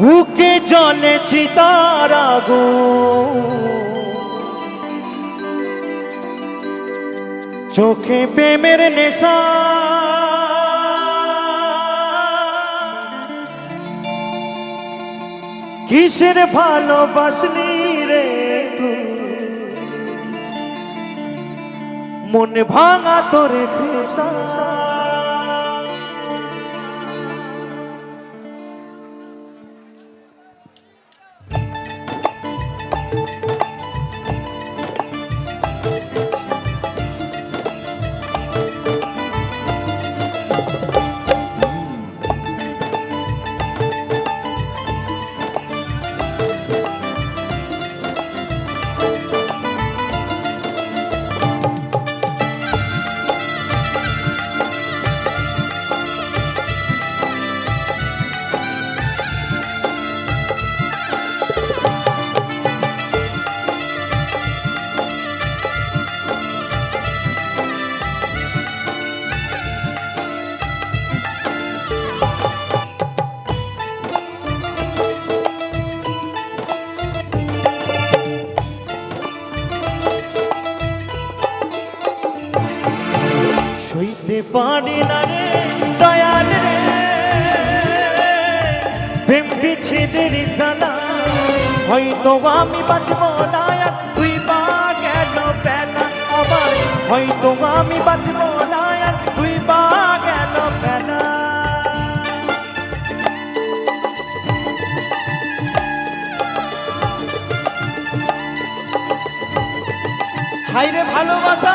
বুকে জলে চিতার আগুন চোখে প্রেমের নেশা। কিসের ভালোবাসলি রে মন ভাঙা তোরে পেশা। সইতে পারি না রে, দয়াল রে। প্রেম বিচ্ছেদের জানা হয়তো আমি বাঁচব না তুই বা গেল বেলা আবার হয়তো আমি বাঁচব না তুই বা গেল বেলা হাইরে ভালোবাসা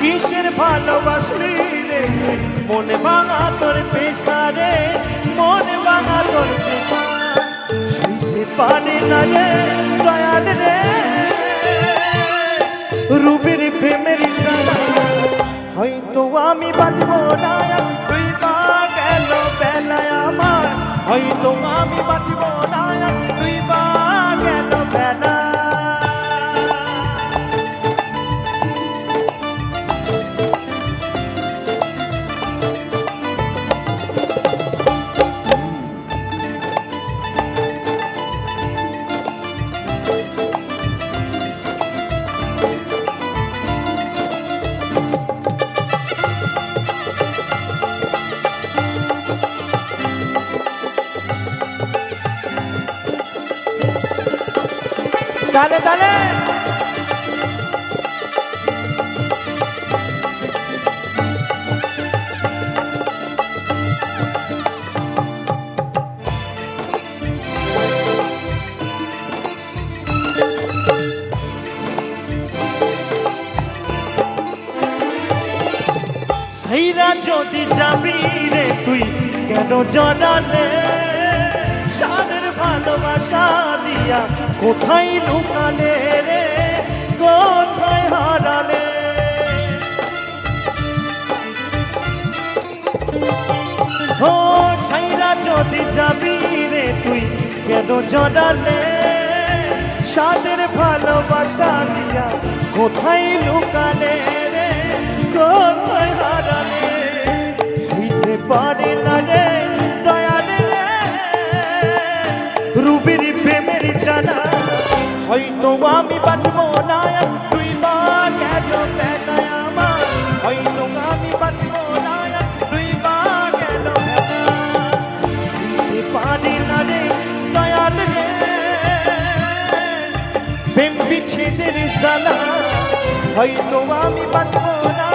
কিসের ভালোবাসলি রে? মন ভাঙা তোর পেশা রে। মন ভাঙা তোর পেশা। শুইতে পারে না রে, দয়াল রে। রুবির প্রেমের হয়তো আমি বাঁচব না। Dale, dale. সেইরা যদি যাবি রে তুই কেন ভালোবাসা দিয়া কোথায় লুকালে রে? কোথায় হারালে? ও সাইরা, যদি যাবি রে তুই, কেন জড়ালে? সাদের ভালোবাসা দিয়া, কোথায় লুকালে রে? কোথায় রুবির প্রেমের জানা। হয়তো আমি বাঁচবো না তুই বা বেলায় আমার? হয়তো আমি বাঁচবো না তুই বা শুইতে পারি না রে দয়াল রে। প্রেম বিচ্ছেদের জ্বালা। হয়তো আমি বাঁচবো না